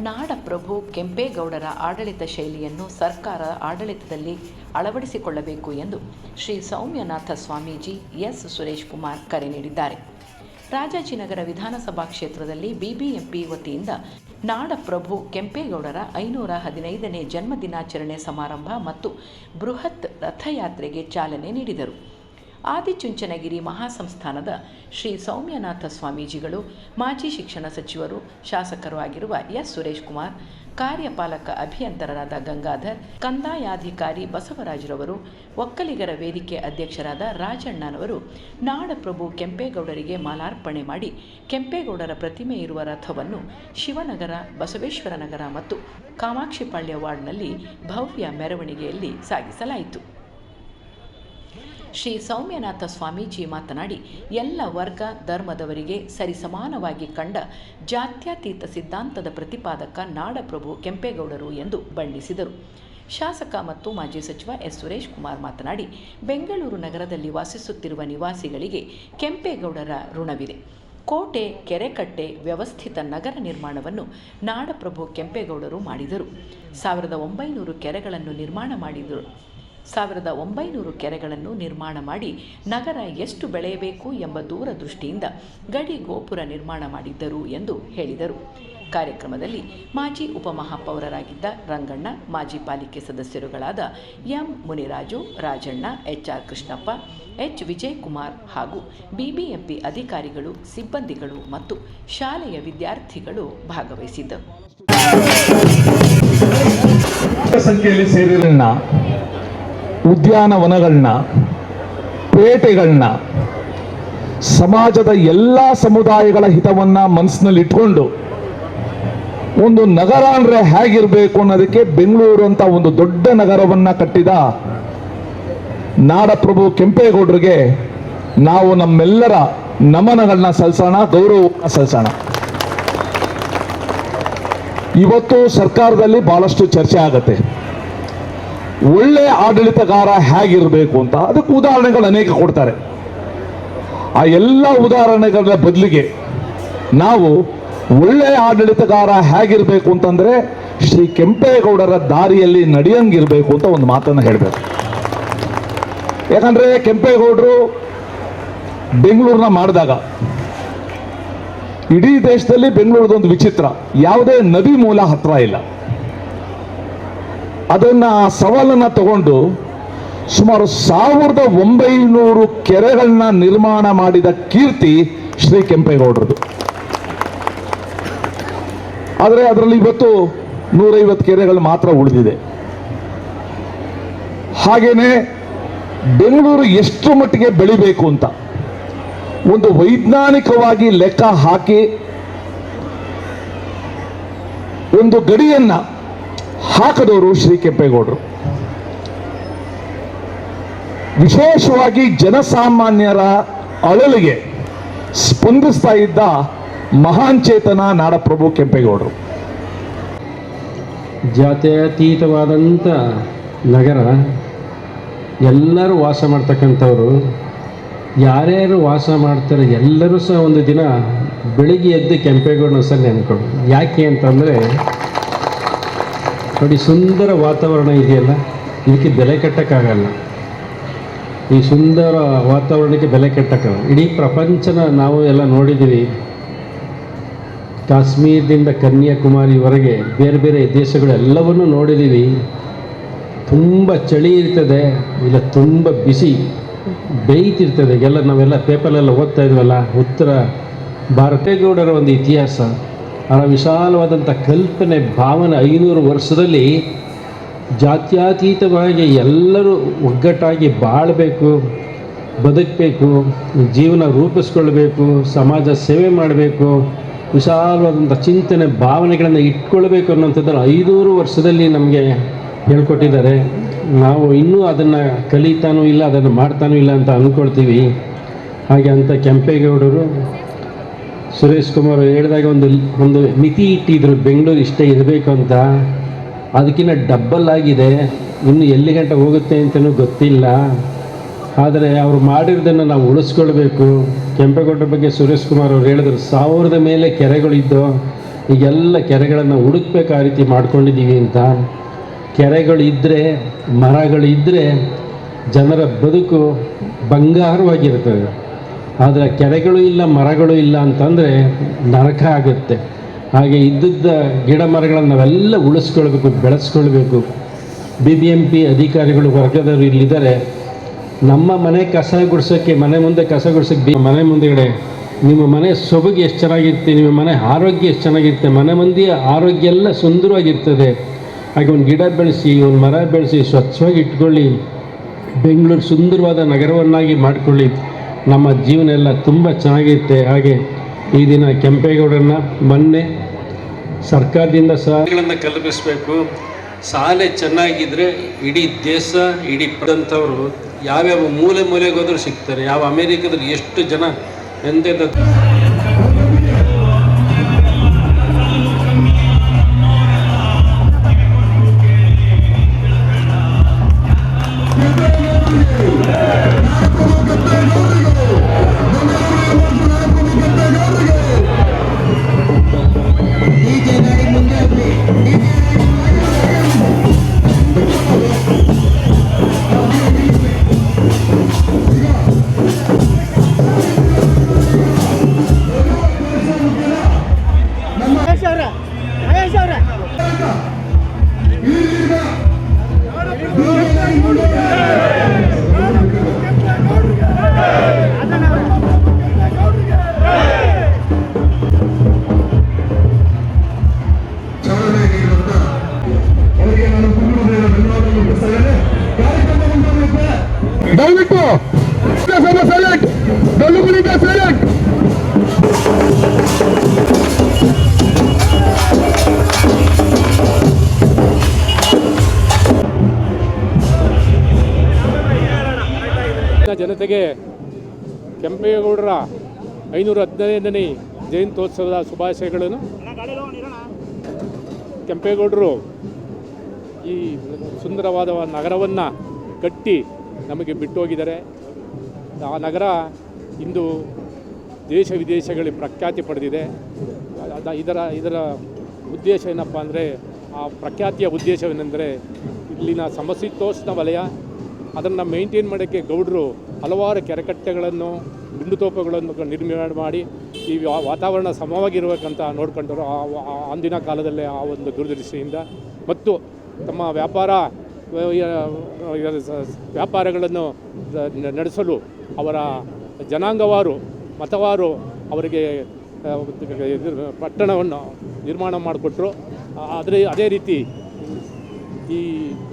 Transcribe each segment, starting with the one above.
ನಾಡಪ್ರಭು ಕೆಂಪೇಗೌಡರ ಆಡಳಿತ ಶೈಲಿಯನ್ನು ಸರ್ಕಾರ ಆಡಳಿತದಲ್ಲಿ ಅಳವಡಿಸಿಕೊಳ್ಳಬೇಕು ಎಂದು ಶ್ರೀ ಸೌಮ್ಯನಾಥ ಸ್ವಾಮೀಜಿ ಎಸ್. ಸುರೇಶ್ ಕುಮಾರ್ ಕರೆ ನೀಡಿದ್ದಾರೆ. ರಾಜಾಜಿನಗರ ವಿಧಾನಸಭಾ ಕ್ಷೇತ್ರದಲ್ಲಿ ಬಿಬಿಎಂಪಿ ವತಿಯಿಂದ ನಾಡಪ್ರಭು ಕೆಂಪೇಗೌಡರ ಐನೂರ ಹದಿನೈದನೇ ಜನ್ಮದಿನಾಚರಣೆ ಸಮಾರಂಭ ಮತ್ತು ಬೃಹತ್ ರಥಯಾತ್ರೆಗೆ ಚಾಲನೆ ನೀಡಿದರು. ಆದಿಚುಂಚನಗಿರಿ ಮಹಾಸಂಸ್ಥಾನದ ಶ್ರೀ ಸೌಮ್ಯನಾಥ ಸ್ವಾಮೀಜಿಗಳು, ಮಾಜಿ ಶಿಕ್ಷಣ ಸಚಿವರು ಶಾಸಕರು ಆಗಿರುವ ಎಸ್. ಸುರೇಶ್ ಕುಮಾರ್ ಕಾರ್ಯಪಾಲಕ ಅಭಿಯಂತರರಾದ ಗಂಗಾಧರ್, ಕಂದಾಯಾಧಿಕಾರಿ ಬಸವರಾಜರವರು, ಒಕ್ಕಲಿಗರ ವೇದಿಕೆ ಅಧ್ಯಕ್ಷರಾದ ರಾಜಣ್ಣನವರು ನಾಡಪ್ರಭು ಕೆಂಪೇಗೌಡರಿಗೆ ಮಾಲಾರ್ಪಣೆ ಮಾಡಿ ಕೆಂಪೇಗೌಡರ ಪ್ರತಿಮೆ ಇರುವ ರಥವನ್ನು ಶಿವನಗರ, ಬಸವೇಶ್ವರ ನಗರ ಮತ್ತು ಕಾಮಾಕ್ಷಿಪಾಳ್ಯ ವಾರ್ಡ್ನಲ್ಲಿ ಭವ್ಯ ಮೆರವಣಿಗೆಯಲ್ಲಿ ಸಾಗಿಸಲಾಯಿತು. ಶ್ರೀ ಸೌಮ್ಯನಾಥ ಸ್ವಾಮೀಜಿ ಮಾತನಾಡಿ, ಎಲ್ಲ ವರ್ಗ ಧರ್ಮದವರಿಗೆ ಸರಿಸಮಾನವಾಗಿ ಕಂಡ ಜಾತ್ಯತೀತ ಸಿದ್ಧಾಂತದ ಪ್ರತಿಪಾದಕ ನಾಡಪ್ರಭು ಕೆಂಪೇಗೌಡರು ಎಂದು ಬಣ್ಣಿಸಿದರು. ಶಾಸಕ ಮತ್ತು ಮಾಜಿ ಸಚಿವ ಎಸ್ ಸುರೇಶ್ ಕುಮಾರ್ ಮಾತನಾಡಿ, ಬೆಂಗಳೂರು ನಗರದಲ್ಲಿ ವಾಸಿಸುತ್ತಿರುವ ನಿವಾಸಿಗಳಿಗೆ ಕೆಂಪೇಗೌಡರ ಋಣವಿದೆ. ಕೋಟೆ, ಕೆರೆಕಟ್ಟೆ, ವ್ಯವಸ್ಥಿತ ನಗರ ನಿರ್ಮಾಣವನ್ನು ನಾಡಪ್ರಭು ಕೆಂಪೇಗೌಡರು ಮಾಡಿದರು. ಸಾವಿರದ ಒಂಬೈನೂರು ಕೆರೆಗಳನ್ನು ನಿರ್ಮಾಣ ಮಾಡಿದರು. ಸಾವಿರದ ಒಂಬೈನೂರು ಕೆರೆಗಳನ್ನು ನಿರ್ಮಾಣ ಮಾಡಿ ನಗರ ಎಷ್ಟು ಬೆಳೆಯಬೇಕು ಎಂಬ ದೂರದೃಷ್ಟಿಯಿಂದ ಗಡಿ ಗೋಪುರ ನಿರ್ಮಾಣ ಮಾಡಿದ್ದರು ಎಂದು ಹೇಳಿದರು. ಕಾರ್ಯಕ್ರಮದಲ್ಲಿ ಮಾಜಿ ಉಪಮಹಾಪೌರರಾಗಿದ್ದ ರಂಗಣ್ಣ, ಮಾಜಿ ಪಾಲಿಕೆ ಸದಸ್ಯರುಗಳಾದ M Muniraju, Rajanna H R Krishnappa, H. Vijayakumar ಹಾಗೂ ಬಿಬಿಎಂಪಿ ಅಧಿಕಾರಿಗಳು, ಸಿಬ್ಬಂದಿಗಳು ಮತ್ತು ಶಾಲೆಯ ವಿದ್ಯಾರ್ಥಿಗಳು ಭಾಗವಹಿಸಿದ್ದರು. ಉದ್ಯಾನವನಗಳನ್ನ ಪೇಟೆಗಳನ್ನ ಸಮಾಜದ ಎಲ್ಲ ಸಮುದಾಯಗಳ ಹಿತವನ್ನ ಮನಸ್ಸಿನಲ್ಲಿ ಇಟ್ಕೊಂಡು ಒಂದು ನಗರ ಅಂದ್ರೆ ಹೇಗಿರಬೇಕು ಅನ್ನೋದಕ್ಕೆ ಬೆಂಗಳೂರು ಅಂತ ಒಂದು ದೊಡ್ಡ ನಗರವನ್ನ ಕಟ್ಟಿದ ನಾಡಪ್ರಭು ಕೆಂಪೇಗೌಡರಿಗೆ ನಾವು ನಮ್ಮೆಲ್ಲರ ನಮನಗಳನ್ನ ಸಲ್ಲಿಸೋಣ ಗೌರವ ಸಲ್ಲಿಸೋಣ ಇವತ್ತು ಸರ್ಕಾರದಲ್ಲಿ ಬಹಳಷ್ಟು ಚರ್ಚೆ ಆಗತ್ತೆ. ಒಳ್ಳೆ ಆಡಳಿತಗಾರ ಹೇಗಿರಬೇಕು ಅಂತ ಅದಕ್ಕೆ ಉದಾಹರಣೆಗಳು ಅನೇಕ ಕೊಡ್ತಾರೆ. ಆ ಎಲ್ಲ ಉದಾಹರಣೆಗಳ ಬದಲಿಗೆ ನಾವು ಒಳ್ಳೆ ಆಡಳಿತಗಾರ ಹೇಗಿರಬೇಕು ಅಂತಂದ್ರೆ ಶ್ರೀ ಕೆಂಪೇಗೌಡರ ದಾರಿಯಲ್ಲಿ ನಡೆಯಂಗಿರ್ಬೇಕು ಅಂತ ಒಂದು ಮಾತನ್ನು ಹೇಳಬೇಕು. ಯಾಕಂದ್ರೆ ಕೆಂಪೇಗೌಡರು ಬೆಂಗಳೂರನ್ನ ಮಾಡಿದಾಗ ಇಡೀ ದೇಶದಲ್ಲಿ ಬೆಂಗಳೂರದೊಂದು ವಿಚಿತ್ರ, ಯಾವುದೇ ನದಿ ಮೂಲ ಹತ್ರ ಇಲ್ಲ. ಅದನ್ನ ಆ ಸವಾಲನ್ನ ತಗೊಂಡು ಸುಮಾರು ಸಾವಿರದ ಒಂಬೈನೂರು ಕೆರೆಗಳನ್ನ ನಿರ್ಮಾಣ ಮಾಡಿದ ಕೀರ್ತಿ ಶ್ರೀ ಕೆಂಪೇಗೌಡರದು ಆದರೆ ಅದರಲ್ಲಿ ಇವತ್ತು ನೂರೈವತ್ತು ಕೆರೆಗಳು ಮಾತ್ರ ಉಳಿದಿದೆ. ಹಾಗೇನೆ ಬೆಂಗಳೂರು ಎಷ್ಟು ಮಟ್ಟಿಗೆ ಬೆಳಿಬೇಕು ಅಂತ ಒಂದು ವೈಜ್ಞಾನಿಕವಾಗಿ ಲೆಕ್ಕ ಹಾಕಿ ಒಂದು ಗಡಿಯನ್ನ ಹಾಕದವರು ಶ್ರೀ ಕೆಂಪೇಗೌಡರು. ವಿಶೇಷವಾಗಿ ಜನಸಾಮಾನ್ಯರ ಅಳಲಿಗೆ ಸ್ಪಂದಿಸ್ತಾ ಇದ್ದ ಮಹಾನ್ ಚೇತನ ನಾಡಪ್ರಭು ಕೆಂಪೇಗೌಡರು. ಜಾತ್ಯತೀತವಾದಂಥ ನಗರ ಎಲ್ಲರೂ ವಾಸ ಮಾಡ್ತಕ್ಕಂಥವ್ರು, ಯಾರ್ಯಾರು ವಾಸ ಮಾಡ್ತಾರೆ ಎಲ್ಲರೂ ಸಹ ಒಂದು ದಿನ ಬೆಳಿಗ್ಗೆ ಎದ್ದು ಕೆಂಪೇಗೌಡನ ಸಹ ನೆನ್ಕೊಂಡು ಯಾಕೆ ಅಂತಂದರೆ ನೋಡಿ, ಸುಂದರ ವಾತಾವರಣ ಇದೆಯಲ್ಲ? ಇದಕ್ಕೆ ಬೆಲೆ ಕಟ್ಟಕ್ಕಾಗಲ್ಲ. ಈ ಸುಂದರ ವಾತಾವರಣಕ್ಕೆ ಬೆಲೆ ಕಟ್ಟಕ್ಕಾಗಲ್ಲ. ಇಡೀ ಪ್ರಪಂಚನ ನಾವು ಎಲ್ಲ ನೋಡಿದ್ದೀವಿ. ಕಾಶ್ಮೀರದಿಂದ ಕನ್ಯಾಕುಮಾರಿವರೆಗೆ ಬೇರೆ ಬೇರೆ ದೇಶಗಳು ಎಲ್ಲವನ್ನೂ ನೋಡಿದ್ದೀವಿ. ತುಂಬ ಚಳಿ ಇರ್ತದೆ, ಇಲ್ಲ ತುಂಬ ಬಿಸಿ ಬೇಯ್ತಿರ್ತದೆ ಎಲ್ಲ ನಾವೆಲ್ಲ ಪೇಪರ್ಲೆಲ್ಲ ಓದ್ತಾ ಇದ್ವಲ್ಲ, ಉತ್ತರ ಭಾರತೇಗೌಡರ ಒಂದು ಇತಿಹಾಸ. ಆ ವಿಶಾಲವಾದಂಥ ಕಲ್ಪನೆ, ಭಾವನೆ ಐನೂರು ವರ್ಷದಲ್ಲಿ ಜಾತ್ಯತೀತವಾಗಿ ಎಲ್ಲರೂ ಒಗ್ಗಟ್ಟಾಗಿ ಬಾಳಬೇಕು, ಬದುಕಬೇಕು, ಜೀವನ ರೂಪಿಸ್ಕೊಳ್ಬೇಕು, ಸಮಾಜ ಸೇವೆ ಮಾಡಬೇಕು, ವಿಶಾಲವಾದಂಥ ಚಿಂತನೆ, ಭಾವನೆಗಳನ್ನು ಇಟ್ಕೊಳ್ಬೇಕು ಅನ್ನೋಂಥದ್ದನ್ನು ಐನೂರು ವರ್ಷದಲ್ಲಿ ನಮಗೆ ಹೇಳ್ಕೊಟ್ಟಿದ್ದಾರೆ. ನಾವು ಇನ್ನೂ ಅದನ್ನು ಕಲಿತಾನೂ ಇಲ್ಲ, ಅದನ್ನು ಮಾಡ್ತಾನೂ ಇಲ್ಲ ಅಂತ ಅಂದ್ಕೊಳ್ತೀವಿ ಹಾಗೆ ಅಂತ ಕೆಂಪೇಗೌಡರು ಸುರೇಶ್ ಕುಮಾರ್ ಹೇಳಿದಾಗ ಒಂದು ಒಂದು ಮಿತಿ ಇಟ್ಟಿದ್ರು, ಬೆಂಗಳೂರು ಇಷ್ಟೇ ಇರಬೇಕು ಅಂತ. ಅದಕ್ಕಿಂತ ಡಬ್ಬಲ್ ಆಗಿದೆ. ಇನ್ನು ಎಲ್ಲಿ ಗಂಟ ಹೋಗುತ್ತೆ ಅಂತಲೂ ಗೊತ್ತಿಲ್ಲ. ಆದರೆ ಅವರು ಮಾಡಿರೋದನ್ನು ನಾವು ಉಳಿಸ್ಕೊಳ್ಬೇಕು. ಕೆಂಪೇಗೌಡರ ಬಗ್ಗೆ ಸುರೇಶ್ ಕುಮಾರ್ ಅವರು ಹೇಳಿದ್ರು, ಸಾವಿರದ ಮೇಲೆ ಕೆರೆಗಳಿದ್ದು, ಈಗೆಲ್ಲ ಕೆರೆಗಳನ್ನು ಹುಡುಕ್ಬೇಕು ಆ ರೀತಿ ಮಾಡ್ಕೊಂಡಿದ್ದೀವಿ ಅಂತ. ಕೆರೆಗಳು ಇದ್ದರೆ ಮರಗಳಿದ್ದರೆ ಜನರ ಬದುಕು ಬಂಗಾರವಾಗಿರ್ತದೆ ಆದರೆ ಕೆರೆಗಳು ಇಲ್ಲ, ಮರಗಳು ಇಲ್ಲ ಅಂತಂದರೆ ನರಕ ಆಗುತ್ತೆ. ಹಾಗೆ ಇದ್ದಿದ್ದ ಗಿಡ ಮರಗಳನ್ನು ನಾವೆಲ್ಲ ಉಳಿಸ್ಕೊಳ್ಬೇಕು, ಬೆಳೆಸ್ಕೊಳ್ಬೇಕು. ಬಿ ಬಿ ಎಂ ಪಿ ಅಧಿಕಾರಿಗಳು, ವರ್ಗದವರು ಇಲ್ಲಿದ್ದಾರೆ. ನಮ್ಮ ಮನೆ ಕಸ ಗುಡ್ಸೋಕ್ಕೆ, ಮನೆ ಮುಂದೆ ಕಸ ಗುಡ್ಸೋಕ್ಕೆ ಬಿ ಮನೆ ಮುಂದೆಗಡೆ ನಿಮ್ಮ ಮನೆ ಸೊಬಗೆ ಎಷ್ಟು ಚೆನ್ನಾಗಿರುತ್ತೆ, ನಿಮ್ಮ ಮನೆ ಆರೋಗ್ಯ ಎಷ್ಟು ಚೆನ್ನಾಗಿರುತ್ತೆ, ಮನೆ ಮಂದಿಯ ಆರೋಗ್ಯ ಎಲ್ಲ ಸುಂದರವಾಗಿರ್ತದೆ. ಹಾಗೆ ಒಂದು ಗಿಡ ಬೆಳೆಸಿ, ಒಂದು ಮರ ಬೆಳೆಸಿ, ಸ್ವಚ್ಛವಾಗಿ ಇಟ್ಕೊಳ್ಳಿ. ಬೆಂಗಳೂರು ಸುಂದರವಾದ ನಗರವನ್ನಾಗಿ ಮಾಡಿಕೊಳ್ಳಿ. ನಮ್ಮ ಜೀವನ ಎಲ್ಲ ತುಂಬ ಚೆನ್ನಾಗಿರುತ್ತೆ ಹಾಗೆ ಈ ದಿನ ಕೆಂಪೇಗೌಡರನ್ನ ಮೊನ್ನೆ ಸರ್ಕಾರದಿಂದ ಸಹಗಳನ್ನು ಕಲ್ಪಿಸಬೇಕು. ಶಾಲೆ ಚೆನ್ನಾಗಿದ್ದರೆ ಇಡೀ ದೇಶ, ಇಡೀ ಪದಂಥವರು ಯಾವ್ಯಾವ ಮೂಲೆ ಮೂಲೆಗೆ ಸಿಗ್ತಾರೆ. ಯಾವ ಅಮೇರಿಕದಲ್ಲಿ ಎಷ್ಟು ಜನ ಎಂತೆಂಥ ಅವ್ರ ಮಹೇಶ್ ಅವ್ರ. ದಯವಿಟ್ಟು ಸೈಲೆಂಟ್ ಜನತೆಗೆ ಕೆಂಪೇಗೌಡರ ಐನೂರ ಹದಿನೈದನೇ ಜಯಂತ್ಯೋತ್ಸವದ ಶುಭಾಶಯಗಳನ್ನು ಕೆಂಪೇಗೌಡರು ಈ ಸುಂದರವಾದ ನಗರವನ್ನು ಕಟ್ಟಿ ನಮಗೆ ಬಿಟ್ಟು ಹೋಗಿದ್ದಾರೆ ಆ ನಗರ ಇಂದು ದೇಶ ವಿದೇಶಗಳಿಗೆ ಪ್ರಖ್ಯಾತಿ ಪಡೆದಿದೆ. ಇದರ ಇದರ ಉದ್ದೇಶ ಏನಪ್ಪ ಅಂದರೆ ಆ ಪ್ರಖ್ಯಾತಿಯ ಉದ್ದೇಶವೇನೆಂದರೆ ಇಲ್ಲಿನ ಸಮಶೀತೋಷ್ಣ ವಲಯ ಅದನ್ನು ಮೇಂಟೈನ್ ಮಾಡೋಕ್ಕೆ ಗೌಡರು ಹಲವಾರು ಕೆರೆಕಟ್ಟೆಗಳನ್ನು ಗುಂಡುತೋಪುಗಳನ್ನು ನಿರ್ಮಾಣ ಮಾಡಿ ಈ ವಾತಾವರಣ ಸಮವಾಗಿರಬೇಕಂತ ನೋಡ್ಕೊಂಡವರು ಅಂದಿನ ಕಾಲದಲ್ಲೇ ಆ ಒಂದು ದೂರದೃಷ್ಟಿಯಿಂದ ಮತ್ತು ತಮ್ಮ ವ್ಯಾಪಾರ ವ್ಯಾಪಾರಗಳನ್ನು ನಡೆಸಲು ಅವರ ಜನಾಂಗವಾರು, ಮತವಾರು ಅವರಿಗೆ ಪಟ್ಟಣವನ್ನು ನಿರ್ಮಾಣ ಮಾಡಿಕೊಟ್ರು. ಆದರೆ ಅದೇ ರೀತಿ ಈ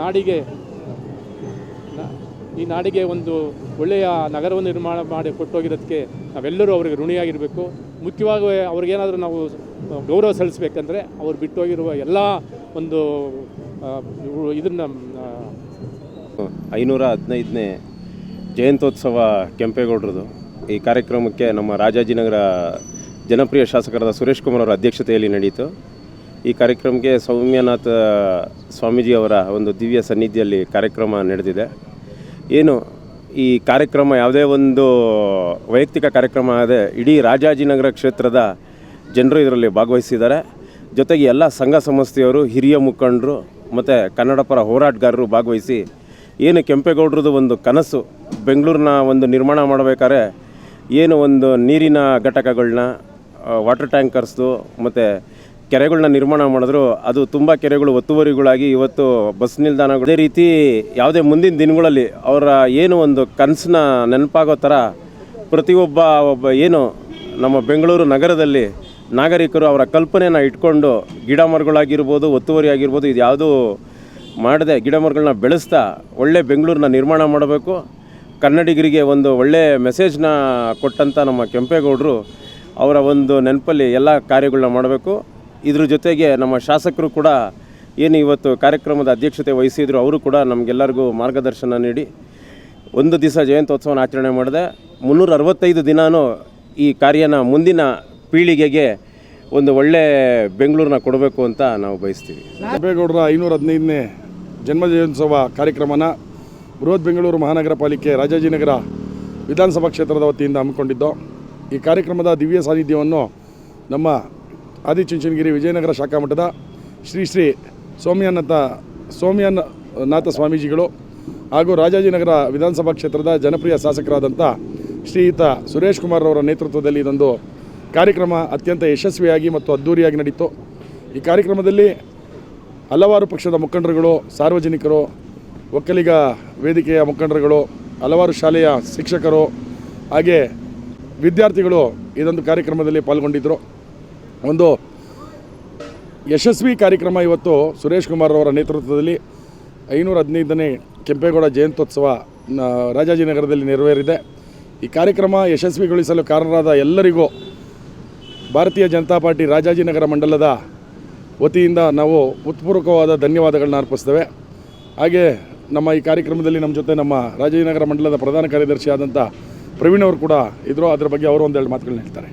ನಾಡಿಗೆ ಈ ನಾಡಿಗೆ ಒಂದು ಒಳ್ಳೆಯ ನಗರವನ್ನು ನಿರ್ಮಾಣ ಮಾಡಿ ಕೊಟ್ಟೋಗಿರೋದಕ್ಕೆ ನಾವೆಲ್ಲರೂ ಅವರಿಗೆ ಋಣಿಯಾಗಿರಬೇಕು. ಮುಖ್ಯವಾಗಿ ಅವ್ರಿಗೇನಾದರೂ ನಾವು ಗೌರವ ಸಲ್ಲಿಸಬೇಕಂದ್ರೆ ಅವ್ರು ಬಿಟ್ಟೋಗಿರುವ ಎಲ್ಲ ಒಂದು ಇದನ್ನು ಐನೂರ ಹದಿನೈದನೇ ಜಯಂತ್ಯೋತ್ಸವ ಕೆಂಪೇಗೌಡರದು. ಈ ಕಾರ್ಯಕ್ರಮಕ್ಕೆ ನಮ್ಮ ರಾಜಾಜಿನಗರ ಜನಪ್ರಿಯ ಶಾಸಕರಾದ ಸುರೇಶ್ ಕುಮಾರ್ ಅವರ ಅಧ್ಯಕ್ಷತೆಯಲ್ಲಿ ನಡೆಯಿತು. ಈ ಕಾರ್ಯಕ್ರಮಕ್ಕೆ ಸೌಮ್ಯನಾಥ ಸ್ವಾಮೀಜಿ ಅವರ ಒಂದು ದಿವ್ಯ ಸನ್ನಿಧಿಯಲ್ಲಿ ಕಾರ್ಯಕ್ರಮ ನಡೆದಿದೆ. ಏನು ಈ ಕಾರ್ಯಕ್ರಮ ಯಾವುದೇ ಒಂದು ವೈಯಕ್ತಿಕ ಕಾರ್ಯಕ್ರಮ ಆದರೆ ಇಡೀ ರಾಜಾಜಿನಗರ ಕ್ಷೇತ್ರದ ಜನರು ಇದರಲ್ಲಿ ಭಾಗವಹಿಸಿದ್ದಾರೆ. ಜೊತೆಗೆ ಎಲ್ಲ ಸಂಘ ಸಂಸ್ಥೆಯವರು, ಹಿರಿಯ ಮುಖಂಡರು ಮತ್ತು ಕನ್ನಡ ಪರ ಹೋರಾಟಗಾರರು ಭಾಗವಹಿಸಿ ಏನು ಕೆಂಪೇಗೌಡರದು ಒಂದು ಕನಸು, ಬೆಂಗಳೂರನ್ನ ಒಂದು ನಿರ್ಮಾಣ ಮಾಡಬೇಕಾದ್ರೆ ಏನು ಒಂದು ನೀರಿನ ಘಟಕಗಳನ್ನ ವಾಟರ್ ಟ್ಯಾಂಕರ್ಸ್ದು ಮತ್ತು ಕೆರೆಗಳನ್ನ ನಿರ್ಮಾಣ ಮಾಡಿದ್ರು, ಅದು ತುಂಬ ಕೆರೆಗಳು ಒತ್ತುವರಿಗಳಾಗಿ ಇವತ್ತು ಬಸ್ ನಿಲ್ದಾಣಗಳು. ಅದೇ ರೀತಿ ಯಾವುದೇ ಮುಂದಿನ ದಿನಗಳಲ್ಲಿ ಅವರ ಏನು ಒಂದು ಕನಸನ್ನ ನೆನಪಾಗೋ ಥರ ಪ್ರತಿಯೊಬ್ಬ, ಒಬ್ಬ ಏನು ನಮ್ಮ ಬೆಂಗಳೂರು ನಗರದಲ್ಲಿ ನಾಗರಿಕರು ಅವರ ಕಲ್ಪನೆಯನ್ನು ಇಟ್ಕೊಂಡು ಗಿಡ ಮರಗಳಾಗಿರ್ಬೋದು, ಒತ್ತುವರಿ ಆಗಿರ್ಬೋದು, ಇದು ಯಾವುದೂ ಮಾಡದೆ ಗಿಡ ಮರಗಳನ್ನ ಬೆಳೆಸ್ತಾ ಒಳ್ಳೆ ಬೆಂಗಳೂರನ್ನ ನಿರ್ಮಾಣ ಮಾಡಬೇಕು. ಕನ್ನಡಿಗರಿಗೆ ಒಂದು ಒಳ್ಳೆ ಮೆಸೇಜ್ನ ಕೊಟ್ಟಂಥ ನಮ್ಮ ಕೆಂಪೇಗೌಡರು ಅವರ ಒಂದು ನೆನಪಲ್ಲಿ ಎಲ್ಲ ಕಾರ್ಯಗಳನ್ನ ಮಾಡಬೇಕು. ಇದ್ರ ಜೊತೆಗೆ ನಮ್ಮ ಶಾಸಕರು ಕೂಡ ಏನು ಇವತ್ತು ಕಾರ್ಯಕ್ರಮದ ಅಧ್ಯಕ್ಷತೆ ವಹಿಸಿದ್ರು, ಅವರು ಕೂಡ ನಮಗೆಲ್ಲರಿಗೂ ಮಾರ್ಗದರ್ಶನ ನೀಡಿ ಒಂದು ದಿವಸ ಜಯಂತ್ಯೋತ್ಸವನ ಆಚರಣೆ ಮಾಡಿದೆ. ಮುನ್ನೂರ ಅರವತ್ತೈದು ದಿನವೂ ಈ ಕಾರ್ಯನ ಮುಂದಿನ ಪೀಳಿಗೆಗೆ ಒಂದು ಒಳ್ಳೆ ಬೆಂಗಳೂರನ್ನ ಕೊಡಬೇಕು ಅಂತ ನಾವು ಬಯಸ್ತೀವಿ. ಕೆಂಪೇಗೌಡರ ಐನೂರ ಹದಿನೈದನೇ ಜನ್ಮದಿನೋತ್ಸವ ಕಾರ್ಯಕ್ರಮನ ಬೃಹತ್ ಬೆಂಗಳೂರು ಮಹಾನಗರ ಪಾಲಿಕೆ ರಾಜಾಜಿನಗರ ವಿಧಾನಸಭಾ ಕ್ಷೇತ್ರದ ವತಿಯಿಂದ ಹಮ್ಮಿಕೊಂಡಿದ್ದು ಈ ಕಾರ್ಯಕ್ರಮದ ದಿವ್ಯ ಸಾನ್ನಿಧ್ಯವನ್ನು ನಮ್ಮ ಆದಿಚುಂಚನಗಿರಿ ವಿಜಯನಗರ ಶಾಖಾ ಮಠದ ಶ್ರೀ ಶ್ರೀ ಸೋಮ್ಯನಾಥ ಸೋಮ್ಯಾನಾಥ ಸ್ವಾಮೀಜಿಗಳು ಹಾಗೂ ರಾಜಾಜಿನಗರ ವಿಧಾನಸಭಾ ಕ್ಷೇತ್ರದ ಜನಪ್ರಿಯ ಶಾಸಕರಾದಂಥ ಶ್ರೀಯುತ ಸುರೇಶ್ ಕುಮಾರ್ ಅವರ ನೇತೃತ್ವದಲ್ಲಿ ಇದೊಂದು ಕಾರ್ಯಕ್ರಮ ಅತ್ಯಂತ ಯಶಸ್ವಿಯಾಗಿ ಮತ್ತು ಅದ್ಧೂರಿಯಾಗಿ ನಡೀತು. ಈ ಕಾರ್ಯಕ್ರಮದಲ್ಲಿ ಹಲವಾರು ಪಕ್ಷದ ಮುಖಂಡರುಗಳು, ಸಾರ್ವಜನಿಕರು, ಒಕ್ಕಲಿಗ ವೇದಿಕೆಯ ಮುಖಂಡರುಗಳು, ಹಲವಾರು ಶಾಲೆಯ ಶಿಕ್ಷಕರು ಹಾಗೆ ವಿದ್ಯಾರ್ಥಿಗಳು ಇದೊಂದು ಕಾರ್ಯಕ್ರಮದಲ್ಲಿ ಪಾಲ್ಗೊಂಡಿದ್ದರು. ಒಂದು ಯಶಸ್ವಿ ಕಾರ್ಯಕ್ರಮ ಇವತ್ತು ಸುರೇಶ್ ಕುಮಾರ್ ಅವರ ನೇತೃತ್ವದಲ್ಲಿ ಐನೂರ ಹದಿನೈದನೇ ಕೆಂಪೇಗೌಡ ಜಯಂತ್ಯೋತ್ಸವ ರಾಜಾಜಿನಗರದಲ್ಲಿ ನೆರವೇರಿದೆ. ಈ ಕಾರ್ಯಕ್ರಮ ಯಶಸ್ವಿಗೊಳಿಸಲು ಕಾರಣರಾದ ಎಲ್ಲರಿಗೂ ಭಾರತೀಯ ಜನತಾ ಪಾರ್ಟಿ ರಾಜಾಜಿನಗರ ಮಂಡಲದ ವತಿಯಿಂದ ನಾವು ಉತ್ಪೂರ್ವಕವಾದ ಧನ್ಯವಾದಗಳನ್ನ ಅರ್ಪಿಸ್ತೇವೆ. ಹಾಗೆ ನಮ್ಮ ಈ ಕಾರ್ಯಕ್ರಮದಲ್ಲಿ ನಮ್ಮ ಜೊತೆ ನಮ್ಮ ರಾಜಾಜಿನಗರ ಮಂಡಲದ ಪ್ರಧಾನ ಕಾರ್ಯದರ್ಶಿ ಆದಂಥ ಪ್ರವೀಣ್ ಅವರು ಕೂಡ ಇದ್ರು. ಅದರ ಬಗ್ಗೆ ಅವರು ಒಂದೆರಡು ಮಾತುಗಳನ್ನ ಹೇಳ್ತಾರೆ.